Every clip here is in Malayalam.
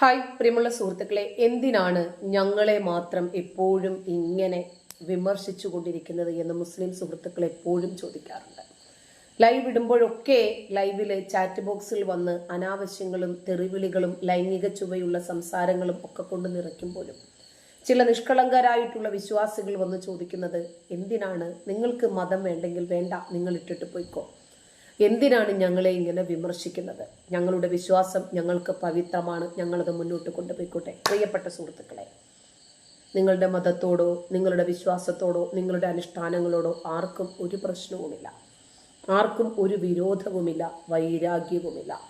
ഹായ് പ്രിയമുള്ള സുഹൃത്തുക്കളെ എന്തിനാണ് ഞങ്ങളെ മാത്രം എപ്പോഴും ഇങ്ങനെ വിമർശിച്ചു കൊണ്ടിരിക്കുന്നത് എന്ന് മുസ്ലിം സുഹൃത്തുക്കൾ എപ്പോഴും ചോദിക്കാറുണ്ട്. ലൈവ് ഇടുമ്പോഴൊക്കെ ലൈവിൽ ചാറ്റ് ബോക്സിൽ വന്ന് അനാവശ്യങ്ങളും തെറിവിളികളും ലൈംഗിക ചുവയുള്ള സംസാരങ്ങളും ഒക്കെ കൊണ്ട് നിറയ്ക്കുമ്പോഴും ചില നിഷ്കളങ്കരായിട്ടുള്ള വിശ്വാസികൾ വന്ന് ചോദിക്കുന്നത് എന്തിനാണ് നിങ്ങൾക്ക് മതം വേണ്ടെങ്കിൽ വേണ്ട നിങ്ങൾ ഇട്ടിട്ട് പോയിക്കോ? എന്തിനാണ് ഞങ്ങളെ ഇങ്ങനെ വിമർശിക്കുന്നത്? ഞങ്ങളുടെ വിശ്വാസം ഞങ്ങൾക്ക് പവിത്രമാണ്. ഞങ്ങളത് മുന്നോട്ട് കൊണ്ടുപോയിക്കോട്ടെ. പ്രിയപ്പെട്ട സുഹൃത്തുക്കളെ നിങ്ങളുടെ മതത്തോടോ നിങ്ങളുടെ വിശ്വാസത്തോടോ നിങ്ങളുടെ അനുഷ്ഠാനങ്ങളോടോ ആർക്കും ഒരു പ്രശ്നവുമില്ല. ആർക്കും ഒരു വിരോധവുമില്ല വൈരാഗ്യവുമില്ല.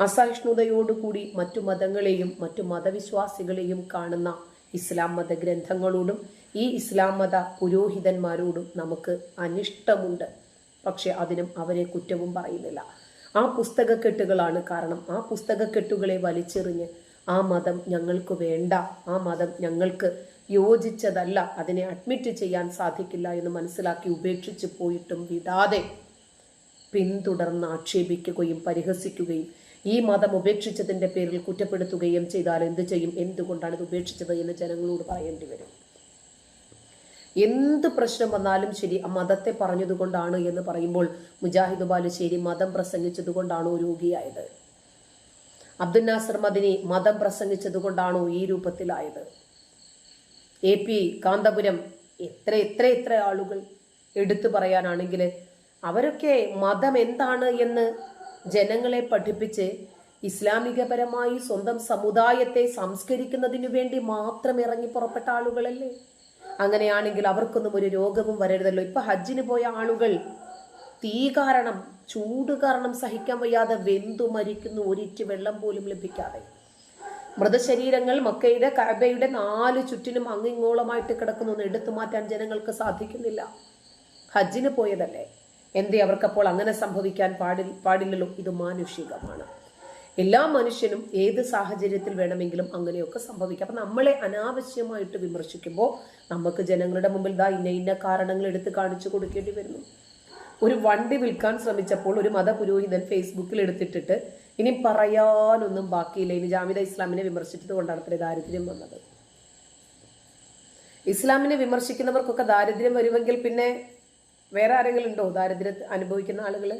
അസഹിഷ്ണുതയോടുകൂടി മറ്റു മതങ്ങളെയും മറ്റു മതവിശ്വാസികളെയും കാണുന്ന ഇസ്ലാം മത ഗ്രന്ഥങ്ങളോടും ഈ ഇസ്ലാം മത പുരോഹിതന്മാരോടും നമുക്ക് അനിഷ്ടമുണ്ട്. പക്ഷെ അതിനും അവരെ കുറ്റവും പറയുന്നില്ല. ആ പുസ്തകക്കെട്ടുകളാണ് കാരണം. ആ പുസ്തകക്കെട്ടുകളെ വലിച്ചെറിഞ്ഞ് ആ മതം ഞങ്ങൾക്ക് വേണ്ട. ആ മതം ഞങ്ങൾക്ക് യോജിച്ചതല്ല. അതിനെ അഡ്മിറ്റ് ചെയ്യാൻ സാധിക്കില്ല എന്ന് മനസ്സിലാക്കി ഉപേക്ഷിച്ച് പോയിട്ടും വിടാതെ പിന്തുടർന്ന് ആക്ഷേപിക്കുകയും പരിഹസിക്കുകയും ഈ മതം ഉപേക്ഷിച്ചതിന്റെ പേരിൽ കുറ്റപ്പെടുത്തുകയും ചെയ്താൽ എന്ത് ചെയ്യും? എന്തുകൊണ്ടാണ് ഇത് ഉപേക്ഷിച്ചത് എന്ന് ജനങ്ങളോട് പറയേണ്ടി വരും. എന്ത് പ്രശ്നം വന്നാലും ശരി മതത്തെ പറഞ്ഞതുകൊണ്ടാണ് എന്ന് പറയുമ്പോൾ മുജാഹിദ് ബാലുശ്ശേരി മതം പ്രസംഗിച്ചതുകൊണ്ടാണോ രോഗിയായത്? അബ്ദുൽ നാസർ മദിനി മതം പ്രസംഗിച്ചതുകൊണ്ടാണോ ഈ രൂപത്തിലായത്? എ പി കാന്തപുരം എത്ര എത്ര എത്ര ആളുകൾ എടുത്തു പറയാനാണെങ്കിൽ അവരൊക്കെ മതം എന്താണ് എന്ന് ജനങ്ങളെ പഠിപ്പിച്ച് ഇസ്ലാമികപരമായി സ്വന്തം സമുദായത്തെ സംസ്കരിക്കുന്നതിനു വേണ്ടി മാത്രം ഇറങ്ങി പുറപ്പെട്ട ആളുകളല്ലേ? അങ്ങനെയാണെങ്കിൽ അവർക്കൊന്നും ഒരു രോഗവും വരരുതല്ലോ. ഇപ്പൊ ഹജ്ജിന് പോയ ആളുകൾ തീ കാരണം ചൂട് കാരണം സഹിക്കാൻ വയ്യാതെ വെന്തു മരിക്കുന്നു. ഒരിറ്റ് വെള്ളം പോലും ലഭിക്കാതെ. മൃതശരീരങ്ങൾ മക്കയുടെ കഅബയുടെ നാല് ചുറ്റിനും അങ്ങിങ്ങോളമായിട്ട് കിടക്കുന്നു എടുത്തു മാറ്റാൻ ജനങ്ങൾക്ക് സാധിക്കുന്നില്ല. ഹജ്ജിന് പോയതല്ലേ? എന്തേ അവർക്കപ്പോൾ അങ്ങനെ സംഭവിക്കാൻ പാടി പാടില്ലല്ലോ. ഇത് മാനുഷികമാണ്. എല്ലാ മനുഷ്യനും ഏത് സാഹചര്യത്തിൽ വേണമെങ്കിലും അങ്ങനെയൊക്കെ സംഭവിക്കാം. അപ്പം നമ്മളെ അനാവശ്യമായിട്ട് വിമർശിക്കുമ്പോൾ നമുക്ക് ജനങ്ങളുടെ മുമ്പിൽ ദാ ഇന്ന ഇന്ന കാരണങ്ങൾ എടുത്ത് കാണിച്ചു കൊടുക്കേണ്ടി വരുന്നു. ഒരു വണ്ടി വിൽക്കാൻ ശ്രമിച്ചപ്പോൾ ഒരു മതപുരോഹിതൻ ഫേസ്ബുക്കിൽ എടുത്തിട്ടിട്ട് ഇനി പറയാനൊന്നും ബാക്കിയില്ല. ഇനി ജാമിദ ഇസ്ലാമിനെ വിമർശിച്ചത് കൊണ്ടാണ് അത്ര ദാരിദ്ര്യം വന്നത്. ഇസ്ലാമിനെ വിമർശിക്കുന്നവർക്കൊക്കെ ദാരിദ്ര്യം വരുമെങ്കിൽ പിന്നെ വേറെ ആരെങ്കിലും ഉണ്ടോ ദാരിദ്ര്യം അനുഭവിക്കുന്ന ആളുകൾ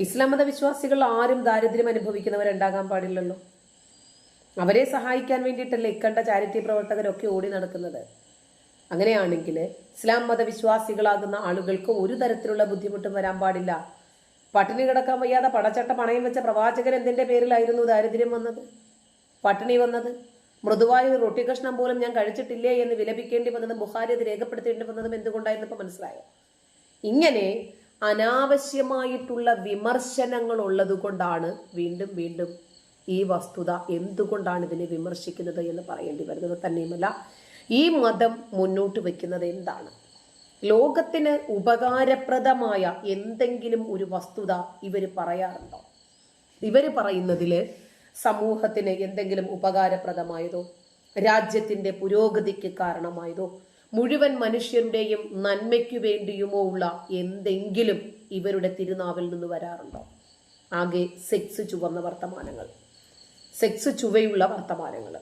ഇസ്ലാം മത വിശ്വാസികൾ ആരും ദാരിദ്ര്യം അനുഭവിക്കുന്നവരുണ്ടാകാൻ പാടില്ലല്ലോ. അവരെ സഹായിക്കാൻ വേണ്ടിയിട്ടല്ലേ ഇക്കണ്ട ചാരിറ്റി പ്രവർത്തകരൊക്കെ ഓടി നടക്കുന്നത്. അങ്ങനെയാണെങ്കിൽ ഇസ്ലാം മതവിശ്വാസികളാകുന്ന ആളുകൾക്ക് ഒരു തരത്തിലുള്ള ബുദ്ധിമുട്ടും വരാൻ പാടില്ല. പട്ടിണി കിടക്കാൻ വയ്യാതെ പടച്ചട്ട പണയം വെച്ച പ്രവാചകൻ എന്തിന്റെ പേരിലായിരുന്നു ദാരിദ്ര്യം വന്നത്? പട്ടിണി വന്നത്? മൃദുവായ ഒരു റൊട്ടി കഷ്ണം പോലും ഞാൻ കഴിച്ചിട്ടില്ലേ എന്ന് വിലപിക്കേണ്ടി വന്നതും ബുഹാരി അത് രേഖപ്പെടുത്തേണ്ടി വന്നതും എന്തുകൊണ്ടായിരുന്നു ഇപ്പൊ മനസ്സിലായോ? ഇങ്ങനെ അനാവശ്യമായിട്ടുള്ള വിമർശനങ്ങൾ ഉള്ളതുകൊണ്ടാണ് വീണ്ടും വീണ്ടും ഈ വസ്തുത എന്തുകൊണ്ടാണ് ഇതിനെ വിമർശിക്കുന്നത് എന്ന് പറയേണ്ടി വരുന്നത്. തന്നെയുമല്ല ഈ മതം മുന്നോട്ട് വെക്കുന്നത് എന്താണ്? ലോകത്തിന് ഉപകാരപ്രദമായ എന്തെങ്കിലും ഒരു വസ്തുത ഇവർ പറയാറുണ്ടോ? ഇവർ പറയുന്നതിൽ സമൂഹത്തിന് എന്തെങ്കിലും ഉപകാരപ്രദമായതോ? രാജ്യത്തിന്റെ പുരോഗതിക്ക് കാരണമായതോ? മുഴുവൻ മനുഷ്യരുടെയും നന്മയ്ക്കു വേണ്ടിയുമോ ഉള്ള എന്തെങ്കിലും ഇവരുടെ തിരുനാവിൽ നിന്ന് വരാറുണ്ടോ? ആകെ സെക്സ് ചുവന്ന വർത്തമാനങ്ങൾ. സെക്സ് ചുവയുള്ള വർത്തമാനങ്ങൾ.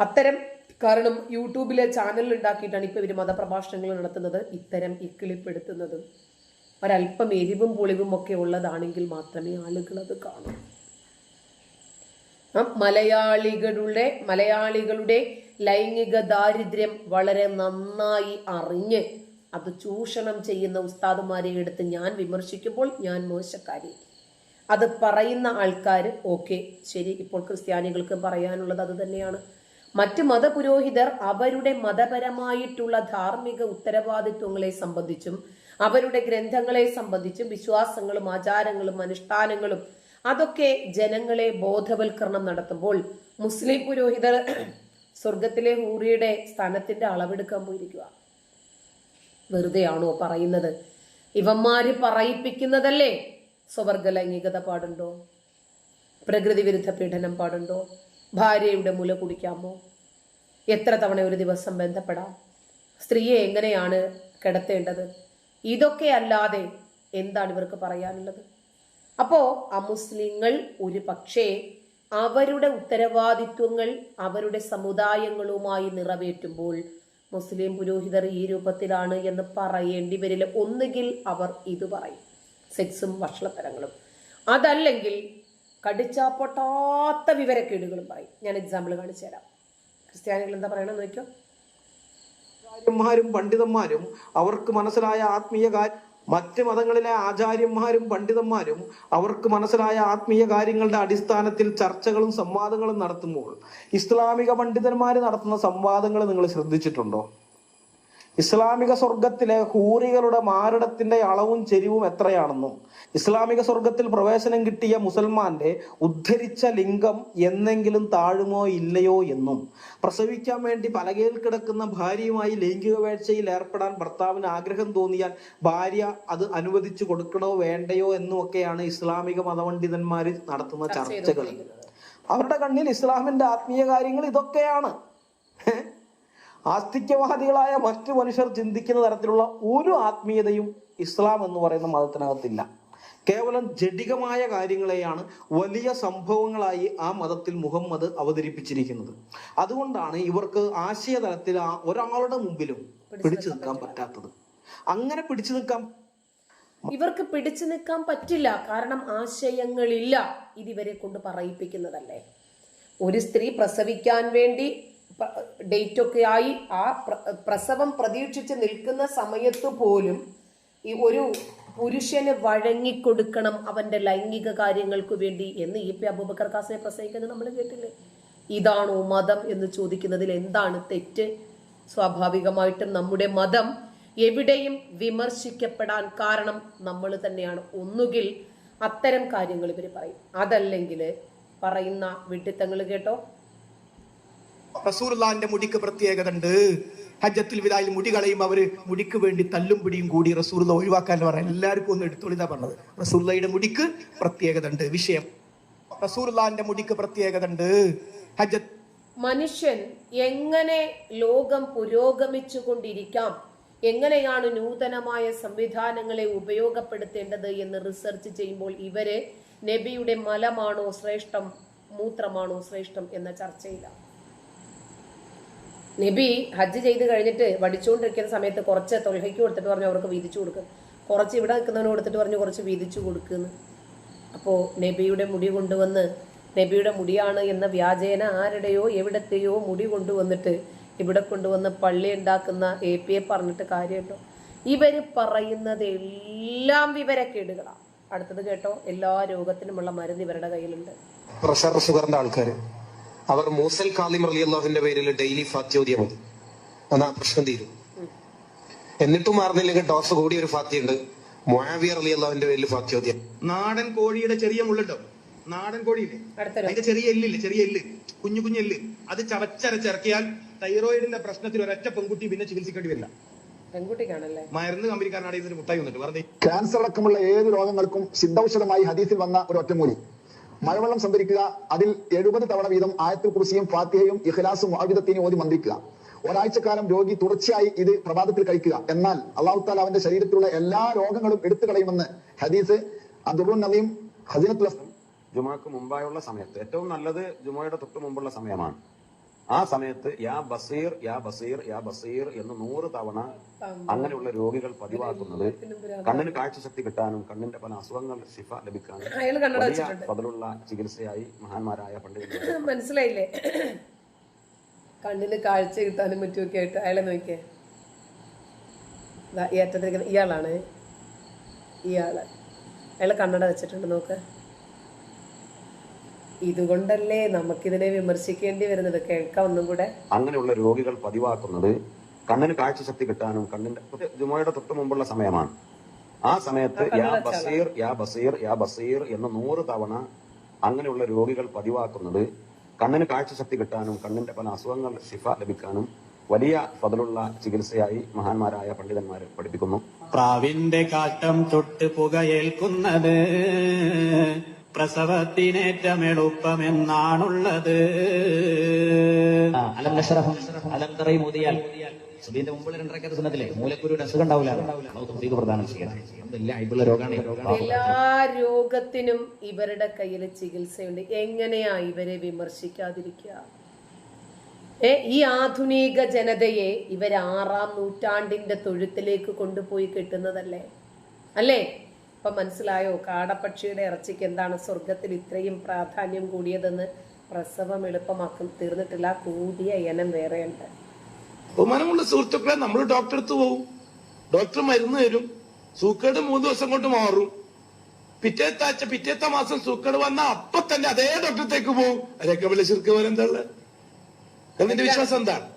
അത്തരം കാരണം യൂട്യൂബിലെ ചാനൽ ഉണ്ടാക്കിയിട്ടാണ് ഇപ്പോൾ ഇവർ മതപ്രഭാഷണങ്ങൾ നടത്തുന്നത്. ഇത്തരം ഇക്കിളിപ്പെടുത്തുന്നതും ഒരല്പം എരിവും പൊളിവും ഒക്കെ ഉള്ളതാണെങ്കിൽ മാത്രമേ ആളുകൾ അത് കാണൂ. മലയാളികളുടെ മലയാളികളുടെ ലൈംഗിക ദാരിദ്ര്യം വളരെ നന്നായി അറിഞ്ഞ് അത് ചൂഷണം ചെയ്യുന്ന ഉസ്താദുമാരെ എടുത്ത് ഞാൻ വിമർശിക്കുമ്പോൾ ഞാൻ മോശക്കാരി. അത് പറയുന്ന ആൾക്കാർ ഓക്കെ ശരി ഇപ്പോൾ ക്രിസ്ത്യാനികൾക്ക് പറയാനുള്ളത് അത് തന്നെയാണ്. മറ്റ് മതപുരോഹിതർ അവരുടെ മതപരമായിട്ടുള്ള ധാർമ്മിക ഉത്തരവാദിത്വങ്ങളെ സംബന്ധിച്ചും അവരുടെ ഗ്രന്ഥങ്ങളെ സംബന്ധിച്ചും വിശ്വാസങ്ങളും ആചാരങ്ങളും അനുഷ്ഠാനങ്ങളും അതൊക്കെ ജനങ്ങളെ ബോധവൽക്കരണം നടത്തുമ്പോൾ മുസ്ലിം പുരോഹിതർ സ്വർഗത്തിലെ ഹൂറിയുടെ സ്ഥാനത്തിന്റെ അളവെടുക്കാൻ പോയിരിക്കുക വെറുതെയാണോ പറയുന്നത്? ഇവന്മാര് പറയിപ്പിക്കുന്നതല്ലേ? സ്വവർഗ ലൈംഗികത പാടുണ്ടോ? പ്രകൃതി വിരുദ്ധ പീഡനം പാടുണ്ടോ? ഭാര്യയുടെ മുല കുടിക്കാമോ? എത്ര തവണ ഒരു ദിവസം ബന്ധപ്പെടാം? സ്ത്രീയെ എങ്ങനെയാണ് കിടത്തേണ്ടത്? ഇതൊക്കെ അല്ലാതെ എന്താണ് ഇവർക്ക് പറയാനുള്ളത്? അപ്പോ അമുസ്ലിങ്ങൾ ഒരു പക്ഷേ അവരുടെ ഉത്തരവാദിത്വങ്ങൾ അവരുടെ സമുദായങ്ങളുമായി നിറവേറ്റുമ്പോൾ മുസ്ലിം പുരോഹിതർ ഈ രൂപത്തിലാണ് എന്ന് പറയേണ്ടി വരില്ല. ഒന്നുകിൽ അവർ ഇത് പറയും. സെക്സും ഭക്ഷണത്തരങ്ങളും. അതല്ലെങ്കിൽ കടിച്ചാ പൊട്ടാത്ത വിവരക്കേടുകളും പറയും. ഞാൻ എക്സാമ്പിൾ കാണിച്ചു തരാം. ക്രിസ്ത്യാനികൾ എന്താ പറയണമെന്ന് നോക്കിയോ പണ്ഡിതന്മാരും അവർക്ക് മനസ്സിലായ ആത്മീയ കാര്യം മറ്റ് മതങ്ങളിലെ ആചാര്യന്മാരും പണ്ഡിതന്മാരും അവർക്ക് മനസ്സിലായ ആത്മീയ കാര്യങ്ങളുടെ അടിസ്ഥാനത്തിൽ ചർച്ചകളും സംവാദങ്ങളും നടത്തുമ്പോൾ ഇസ്ലാമിക പണ്ഡിതന്മാർ നടത്തുന്ന സംവാദങ്ങൾ നിങ്ങൾ ശ്രദ്ധിച്ചിട്ടുണ്ടോ? ഇസ്ലാമിക സ്വർഗത്തിലെ ഹൂറികളുടെ മാരടത്തിന്റെ അളവും ചെരിവും എത്രയാണെന്നും ഇസ്ലാമിക സ്വർഗത്തിൽ പ്രവേശനം കിട്ടിയ മുസൽമാന്റെ ഉദ്ധരിച്ച ലിംഗം എന്നെങ്കിലും താഴുമോ ഇല്ലയോ എന്നും പ്രസവിക്കാൻ വേണ്ടി പലകയിൽ കിടക്കുന്ന ഭാര്യയുമായി ലൈംഗിക വേഴ്ചയിൽ ഏർപ്പെടാൻ ഭർത്താവിന് ആഗ്രഹം തോന്നിയാൽ ഭാര്യ അത് അനുവദിച്ചു കൊടുക്കണോ വേണ്ടയോ എന്നുമൊക്കെയാണ് ഇസ്ലാമിക മതപണ്ഡിതന്മാർ നടത്തുന്ന ചർച്ചകൾ. അവരുടെ കണ്ണിൽ ഇസ്ലാമിന്റെ ആത്മീയ കാര്യങ്ങൾ ഇതൊക്കെയാണ്? ആസ്തിക്യവാദികളായ മറ്റു മനുഷ്യർ ചിന്തിക്കുന്ന തരത്തിലുള്ള ഒരു ആത്മീയതയും ഇസ്ലാം എന്ന് പറയുന്ന മതത്തിനകത്തില്ല. കേവലം ജഡികമായ കാര്യങ്ങളെയാണ് വലിയ സംഭവങ്ങളായി ആ മതത്തിൽ മുഹമ്മദ് അവതരിപ്പിച്ചിരിക്കുന്നത്. അതുകൊണ്ടാണ് ഇവർക്ക് ആശയതലത്തിൽ ആ ഒരാളുടെ മുമ്പിലും പിടിച്ചു നിൽക്കാൻ പറ്റാത്തത്. അങ്ങനെ പിടിച്ചു നിൽക്കാൻ ഇവർക്ക് പിടിച്ചു നിൽക്കാൻ പറ്റില്ല. കാരണം ആശയങ്ങളില്ല ഇതിവരെ കൊണ്ട് പറയിപ്പിക്കുന്നതല്ലേ? ഒരു സ്ത്രീ പ്രസവിക്കാൻ വേണ്ടി ഡേറ്റ് ഒക്കെ ആയി ആ പ്രസവം പ്രതീക്ഷിച്ച് നിൽക്കുന്ന സമയത്ത് പോലും ഈ ഒരു പുരുഷന് വഴങ്ങിക്കൊടുക്കണം അവന്റെ ലൈംഗിക കാര്യങ്ങൾക്ക് വേണ്ടി എന്ന് ഇ പി അബൂബക്കർ ഖാസിനെ പ്രസംഗിക്കുന്നത് നമ്മൾ കേട്ടില്ലേ? ഇതാണോ മതം എന്ന് ചോദിക്കുന്നതിൽ എന്താണ് തെറ്റ്? സ്വാഭാവികമായിട്ടും നമ്മുടെ മതം എവിടെയും വിമർശിക്കപ്പെടാൻ കാരണം നമ്മൾ തന്നെയാണ്. ഒന്നുകിൽ അത്തരം കാര്യങ്ങൾ ഇവർ പറയും. അതല്ലെങ്കിൽ പറയുന്ന വിഡിത്തങ്ങൾ കേട്ടോ. റസൂർലാന്റെ മുടിക്ക് പ്രത്യേകത ഉണ്ട്. ഹജ്ജത്തിൽ വിതായിൽ മുടി കളയുമ്പോൾ അവർ മുടിക്ക് വേണ്ടി തല്ലും പിടിയും കൂടി റസൂർല ഒഴിവാക്കാൻ പറയാം എല്ലാവർക്കും ഒന്ന് എടുത്തോളിതാ പറഞ്ഞത്. റസൂർലയുടെ മുടിക്ക് പ്രത്യേകത ഉണ്ട് വിഷയം. റസൂർലാന്റെ മുടിക്ക് പ്രത്യേകത ഉണ്ട് ഹജ്ജ മനുഷ്യൻ എങ്ങനെ ലോകം പുരോഗമിച്ചു കൊണ്ടിരിക്കാം എങ്ങനെയാണ് നൂതനമായ സംവിധാനങ്ങളെ ഉപയോഗപ്പെടുത്തേണ്ടത് എന്ന് റിസർച്ച് ചെയ്യുമ്പോൾ ഇവരെ നബിയുടെ മലമാണോ ശ്രേഷ്ഠം മൂത്രമാണോ ശ്രേഷ്ഠം എന്ന ചർച്ചയിലാണ്. നബി ഹജ്ജ് ചെയ്ത് കഴിഞ്ഞിട്ട് വടിച്ചുകൊണ്ടിരിക്കുന്ന സമയത്ത് കുറച്ച് തൊൽഹയ്ക്ക് കൊടുത്തിട്ട് പറഞ്ഞു അവർക്ക് വീതിച്ചു കൊടുക്കും. കുറച്ച് ഇവിടെ നിൽക്കുന്നവന് കൊടുത്തിട്ട് പറഞ്ഞു കുറച്ച് വീതിച്ചു കൊടുക്കുന്നു. അപ്പോൾ നബിയുടെ മുടി കൊണ്ടുവന്ന് നബിയുടെ മുടിയാണ് എന്ന വ്യാജേന ആരുടെയോ എവിടത്തെയോ മുടി കൊണ്ടുവന്നിട്ട് ഇവിടെ കൊണ്ടുവന്ന് പള്ളി ഉണ്ടാക്കുന്ന എ പി എ പറഞ്ഞിട്ട് കാര്യമുണ്ടോ? ഇവർ പറയുന്നത് എല്ലാം വിവരക്കേടുകളാണ് അടുത്തത് കേട്ടോ എല്ലാ രോഗത്തിനുമുള്ള മരുന്ന് ഇവരുടെ കയ്യിലുണ്ട്. പ്രഷർ ഷുഗറിന്റെ ആൾക്കാര്. അവർ മൂസൽ കാലിം അലി അള്ളാഹുവിന്റെ പേരിൽ ഡെയിലി ഫാത്യോദ്യ മതി എന്നാ പ്രശ്നം തീരും. എന്നിട്ടും മാറുന്നില്ലെങ്കിൽ ഡോസ് കൂടി ഒരു ഫാത്തിയുണ്ട്. മൊയാവിയർ അലി അള്ളാഹുവിന്റെ പേരിൽ ഫാത്യോദ്യം നാടൻ കോഴിയുടെ ചെറിയ മുള്ളുണ്ടോ? നാടൻ കോഴിയില്ലേ? അതിന്റെ ചെറിയ എല്ലില്ലേ? ചെറിയ എല്ല്. കുഞ്ഞു കുഞ്ഞു എല്ല്. അത് ചവച്ചരച്ചിറക്കിയാൽ തൈറോയിഡിന്റെ പ്രശ്നത്തിൽ ഒരൊറ്റ പെൺകുട്ടി പിന്നെ ചികിത്സിക്കേണ്ടി വരില്ല. മരുന്ന് കമ്പനിക്കാരനാണ് ഇതിന് മുട്ടായി വന്നിട്ട്. പറഞ്ഞു ക്യാൻസർ അടക്കമുള്ള ഏത് രോഗങ്ങൾക്കും സിദ്ധൌഷധമായി ഹദീസിൽ വന്ന ഒരു ഒറ്റമൂലി. മഴവെള്ളം സംഭരിക്കുക അതിൽ എഴുപത് തവണ വീതം ആയത്തുൽ കുറിസിയും ഫാത്തിഹയും ഇഖ്ലാസും ആവിധത്തിനും ഓതി മന്ത്രിക്കുക. ഒരാഴ്ചക്കാലം രോഗി തുടർച്ചയായി ഇത് പ്രഭാതത്തിൽ കഴിക്കുക. എന്നാൽ അള്ളാഹു താല അവന്റെ ശരീരത്തിലുള്ള എല്ലാ രോഗങ്ങളും എടുത്തു കളയുമെന്ന് ഹദീസ് അബ്ദുൾ നദീം ഹസീനത്തുൽ ജുമാക്ക് മുമ്പായുള്ള സമയത്ത് ഏറ്റവും നല്ലത് ജുമയുടെ തൊട്ട് മുമ്പുള്ള സമയമാണ്. ആ സമയത്ത് യാ ബസീർ യാ ബസീർ യാ ബസീർ എന്ന് നൂറ് തവണ അങ്ങനെയുള്ള രോഗികൾ പതിവാക്കുന്നത് കണ്ണിന് കാഴ്ചശക്തി കിട്ടാനും കണ്ണിന്റെ പല അസുഖങ്ങൾ ശിഫ ലഭിക്കാനും വലിയ പതിലുള്ള ചികിത്സയായി മഹാന്മാരായ പണ്ഡിതന്മാർ മനസ്സിലായില്ലേ? കണ്ണിന് കാഴ്ച കിട്ടാനും മറ്റുമൊക്കെ ആയിട്ട് അയാളെ നോക്കിയേ. അറ്റത്തിരിക്കുന്ന ഇയാളാണ്. ഇയാൾ. അയാൾ കണ്ണട വെച്ചിട്ടുണ്ട് നോക്ക്. ഇതുകൊണ്ടല്ലേ നമുക്കിതിനെ വിമർശിക്കേണ്ടി വരുന്നത്? കേൾക്കാം ഒന്നും കൂടെ. അങ്ങനെയുള്ള രോഗികൾ പതിവാക്കുന്നത് കണ്ണിന് കാഴ്ചശക്തി കിട്ടാനും കണ്ണിന്റെ ജുമയുടെ തൊട്ട് മുമ്പുള്ള സമയമാണ്. ആ സമയത്ത് യാ ബസീർ യാ ബസീർ യാ ബസീർ എന്ന് നൂറ് തവണ അങ്ങനെയുള്ള രോഗികൾ പതിവാക്കുന്നത് കണ്ണിന് കാഴ്ചശക്തി കിട്ടാനും കണ്ണിന്റെ പല അസുഖങ്ങൾ ശിഫ ലഭിക്കാനും വലിയ പതിലുള്ള ചികിത്സയായി മഹാന്മാരായ പണ്ഡിതന്മാർ പഠിപ്പിക്കുന്നു. പ്രാവിന്റെ കാട്ടം തൊട്ട് പുകയേൽക്കുന്നത് പ്രസവത്തിനേറ്റം എളുപ്പമെന്നാണുള്ളത് അലം മോദിയാൽ സുബീന്റെ മുമ്പിൽ രണ്ടരക്കത്ത് സുന്നത്തില്ലേ മൂലക്കുരുവിന് അസുഖം ഉണ്ടാവില്ല പ്രധാനം ചെയ്യണം എല്ലാ അയബുള്ള രോഗമാണ് എല്ലാ രോഗത്തിനും ഇവരുടെ കയ്യിൽ ചികിത്സയുണ്ട്. എങ്ങനെയാ ഇവരെ വിമർശിക്കാതിരിക്കുക? ഏ ഈ ആധുനിക ജനതയെ ഇവർ ആറാം നൂറ്റാണ്ടിന്റെ തൊഴുത്തിലേക്ക് കൊണ്ടുപോയി കിട്ടുന്നതല്ലേ? അല്ലേ? ഇപ്പൊ മനസ്സിലായോ? കാടപ്പക്ഷിയുടെ ഇറച്ചിക്ക് എന്താണ് സ്വർഗത്തിൽ ഇത്രയും പ്രാധാന്യം കൂടിയതെന്ന് പ്രസവം എളുപ്പമാക്കും തീർന്നിട്ടില്ല. കൂടിയ ഇനം വേറെയുണ്ട്. ബഹുമാനമുള്ള സുഹൃത്തുക്കളെ നമ്മൾ ഡോക്ടർ അടുത്ത് പോകും ഡോക്ടർ മരുന്ന് തരും. സൂക്കേട് മൂന്ന് ദിവസം കൊണ്ട് മാറും. പിറ്റേത്ത ആഴ്ച മാസം സൂക്കേട് വന്ന അപ്പൊ തന്നെ അതേ ഡോക്ടറത്തേക്ക് പോകും അതൊക്കെ വലിയ ശിർക്ക് ഉള്ളത് എന്നതിന്റെ വിശ്വാസം എന്താണ്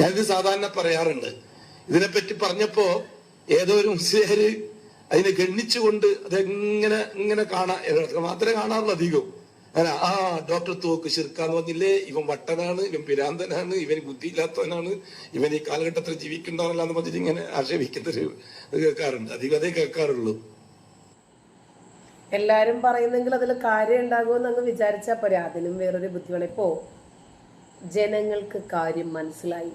ഞാനിത് സാധാരണ പറയാറുണ്ട്. ഇതിനെപ്പറ്റി പറഞ്ഞപ്പോ ഏതോ ഒരു മുസ്ലിയാര് അതിനെ ഗണ്ണിച്ചുകൊണ്ട് അതെങ്ങനെ ഇങ്ങനെ കാണാൻ മാത്രമേ കാണാറുള്ളൂ അധികവും. അങ്ങനെ ആ ഡോക്ടർ തോക്ക് ശിർക്കാന്ന് പറഞ്ഞില്ലേ? ഇവൻ വട്ടനാണ് ഇവൻ പിരാന്തനാണ് ഇവൻ ബുദ്ധിയില്ലാത്തവനാണ് ഇവൻ ഈ കാലഘട്ടത്തിൽ ജീവിക്കണ്ടാവില്ല എന്ന് പറഞ്ഞിട്ട് ഇങ്ങനെ ആക്ഷേപിക്കുന്ന ഒരു ഇത് കേൾക്കാറുണ്ട്. അധികം അതേ കേൾക്കാറുള്ളൂ. എല്ലാരും പറയുന്നെങ്കിൽ അതിൽ കാര്യം ഉണ്ടാകുമെന്ന് അങ്ങ് വിചാരിച്ചാൽ പോരെ. അതിലും വേറൊരു ബുദ്ധിമുട്ട്. ഇപ്പോ ജനങ്ങൾക്ക് കാര്യം മനസ്സിലായി.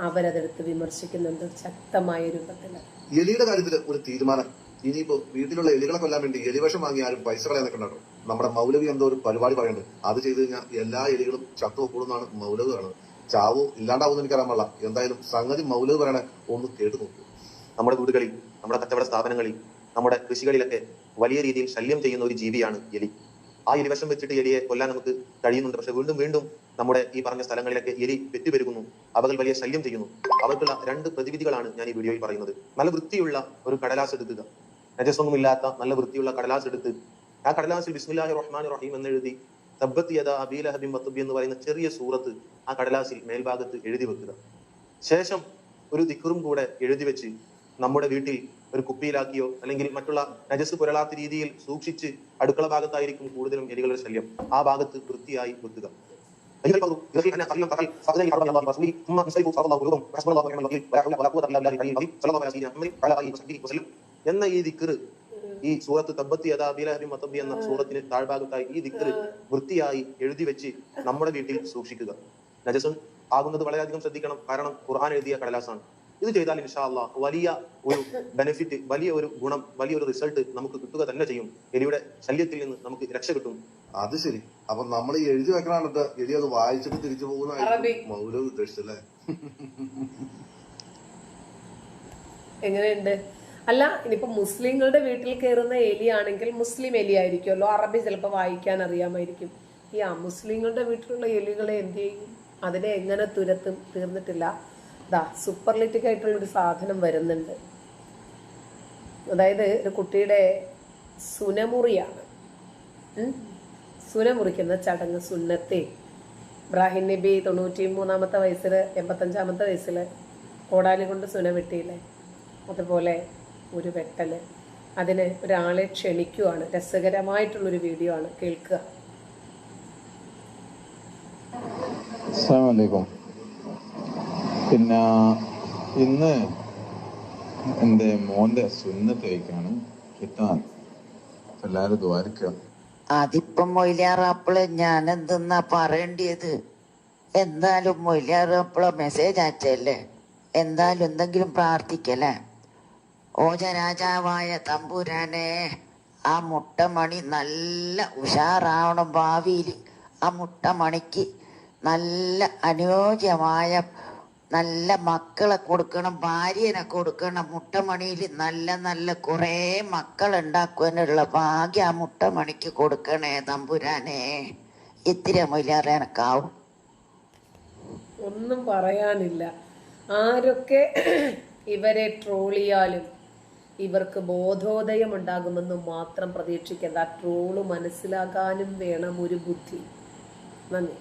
അവരതെടുത്ത് വിമർശിക്കുന്നുണ്ട്. ശക്തമായ രൂപത്തിൽ. എലിയുടെ കാര്യത്തിൽ ഒരു തീരുമാനം. ഇനിയിപ്പോ വീട്ടിലുള്ള എലികളെ കൊല്ലാൻ വേണ്ടി എലിവശം വാങ്ങി ആരും പൈസ കളയാൻ നിൽക്കണ്ടോ? നമ്മുടെ മൗലവി എന്തോ ഒരു പരിപാടി പറയുന്നുണ്ട്. അത് ചെയ്തു കഴിഞ്ഞാൽ എല്ലാ എലികളും ചത്തു കൂടുന്നതാണ് മൗലവ് കാണുന്നത് ചാവോ ഇല്ലാണ്ടാവും എനിക്കറിയാൻ പാടില്ല. എന്തായാലും സംഗതി മൗലവ് പറയണ ഒന്ന് കേട്ടു നോക്കൂ. നമ്മുടെ വീടുകളിൽ നമ്മുടെ കച്ചവട സ്ഥാപനങ്ങളിൽ നമ്മുടെ കൃഷികളിലൊക്കെ വലിയ രീതിയിൽ ശല്യം ചെയ്യുന്ന ഒരു ജീവിയാണ് എലി. ആ എലിവശം വെച്ചിട്ട് എലിയെ കൊല്ലാൻ നമുക്ക് കഴിയുന്നുണ്ട്. പക്ഷെ വീണ്ടും വീണ്ടും നമ്മുടെ ഈ പറഞ്ഞ സ്ഥലങ്ങളിലൊക്കെ എലി പെറ്റുപെരുകുന്നു അവകൾ വലിയ ശല്യം ചെയ്യുന്നു. അവർക്കുള്ള രണ്ട് പ്രതിവിധികളാണ് ഞാൻ ഈ വീഡിയോയിൽ പറയുന്നത്. നല്ല വൃത്തിയുള്ള ഒരു കടലാസ് എടുക്കുക. നജസ്സൊന്നുമില്ലാത്ത നല്ല വൃത്തിയുള്ള കടലാസ് എടുത്ത് ആ കടലാസിൽ ബിസ്മില്ലാഹി റഹ്മാൻ റഹീം എന്ന് എഴുതി തബ്ബത്ത് യദ അബീലഹബിൻ വത്തുബി എന്ന് പറയുന്ന ചെറിയ സൂറത്ത് ആ കടലാസിൽ മേൽഭാഗത്ത് എഴുതി വെക്കുക. ശേഷം ഒരു ദിക്കറും കൂടെ എഴുതി വെച്ച് നമ്മുടെ വീട്ടിൽ ഒരു കുപ്പിയിലാക്കിയോ അല്ലെങ്കിൽ മറ്റുള്ള രജസ് പുരളാത്ത രീതിയിൽ സൂക്ഷിച്ച് അടുക്കള ഭാഗത്തായിരിക്കും കൂടുതലും എലികളുടെ ശല്യം. ആ ഭാഗത്ത് വൃത്തിയായി വെക്കുക. أيها الفضل يخي أن قليلا فقل فأخذني عرض الله ورسوله ثم انصرفوا صلى الله قلوبهم وحسبنا الله ونعم الوكيل ولا حول ولا قوة إلا بالله العلي العظيم صلى الله على سيدنا محمد وعلى آله وصحبه وسلم എന്ന ഈ ദിക്കറ് ഈ സൂറത്ത് തബ്ബത്തി യഥാ ബിലഹബി മത്തബി എന്ന സൂറത്തിന് താഴ്ഭാഗത്തായി ഈ ദിക്കറ് വൃത്തിയായി എഴുതി വെച്ച് നമ്മുടെ വീട്ടിൽ സൂക്ഷിക്കുക നജസുൻ ആകുന്നത് വളരെയധികം ശ്രദ്ധിക്കണം കാരണം ഖുർആൻ എഴുതിയ കടലാസാണ് ഇത് ചെയ്താൽ ഇൻഷാ അള്ളാഹ് വലിയ ഒരു ബെനിഫിറ്റ് വലിയ ഒരു ഗുണം വലിയൊരു റിസൾട്ട് നമുക്ക് കിട്ടുക തന്നെ ചെയ്യും. എലിയുടെ ശല്യത്തിൽ നിന്ന് നമുക്ക് രക്ഷ കിട്ടും. അത് ശരി. അപ്പൊ നമ്മൾ എഴുതി വെക്കണത് എലി അത് വായിച്ചിട്ട് തിരിച്ചു അറബി. പോകുന്ന മൗലവി ഉദ്ദേശിച്ചല്ലേ? എങ്ങനെയുണ്ട്? അല്ല ഇനിയിപ്പോ മുസ്ലിങ്ങളുടെ വീട്ടിൽ കയറുന്ന എലിയാണെങ്കിൽ മുസ്ലിം എലി ആയിരിക്കുമല്ലോ അറബി ചിലപ്പോൾ വായിക്കാൻ അറിയാമായിരിക്കും. ഈ അമുസ്ലിങ്ങളുടെ വീട്ടിലുള്ള എലികളെ എന്ത് ചെയ്യും? അതിനെ എങ്ങനെ തുരത്തും തീർന്നിട്ടില്ല. ദാ സൂപ്പർലിറ്റിക് ആയിട്ടുള്ള ഒരു സാധനം വരുന്നുണ്ട്. അതായത് ഒരു കുട്ടിയുടെ സുനമുറിയാണ്. സുനമുറിക്കുന്ന സുന ചടങ്ങ് സുന്നത്തെ. ഇബ്രാഹിം നബി തൊണ്ണൂറ്റി മൂന്നാമത്തെ വയസ്സിൽ എൺപത്തഞ്ചാമത്തെ വയസ്സിൽ കോടാലി കൊണ്ട് സുന വെട്ടിയില്ലേ? അതുപോലെ ഒരു വെട്ടൽ. അതിന് ഒരാളെ ക്ഷണിക്കുവാണ്. രസകരമായിട്ടുള്ളൊരു വീഡിയോ ആണ് കേൾക്കുക. അസ്സാമലൈക്കും പിന്നെ ഇന്ന് എന്റെ മോന്റെ സുന്നത്ത് വയ്ക്കാണ് കിട്ടാൻ. എല്ലാവരും ദ്വാരിക്കുക. അതിപ്പം മൊയിലാറാപ്പിൾ ഞാൻ എന്തെന്നാ പറയേണ്ടിയത്? എന്തായാലും മൊയിലാറാപ്പിള മെസ്സേജ് അയച്ചല്ലേ എന്തായാലും എന്തെങ്കിലും പ്രാർത്ഥിക്കല്ലേ? ഓജരാജാവായ തമ്പുരാനെ ആ മുട്ടമണി നല്ല ഉഷാറാവണം ഭാവിയിൽ. ആ മുട്ടമണിക്ക് നല്ല അനുയോജ്യമായ നല്ല മക്കളെ കൊടുക്കണം ഭാര്യനെ കൊടുക്കണം. മുട്ടമണിയിൽ നല്ല നല്ല കുറേ മക്കൾ ഉണ്ടാക്കുവാനുള്ള ഭാഗ്യം ആ മുട്ടമണിക്ക് കൊടുക്കണേ തമ്പുരാനെ. ഇത്തിരി മൊയിലാറെ എനക്കാവും ഒന്നും പറയാനില്ല. ആരൊക്കെ ഇവരെ ട്രോളിയാലും ഇവർക്ക് ബോധോദയം ഉണ്ടാകുമെന്ന് മാത്രം പ്രതീക്ഷിക്കേണ്ട ട്രോൾ മനസ്സിലാകാനും വേണം ഒരു ബുദ്ധി. നന്ദി.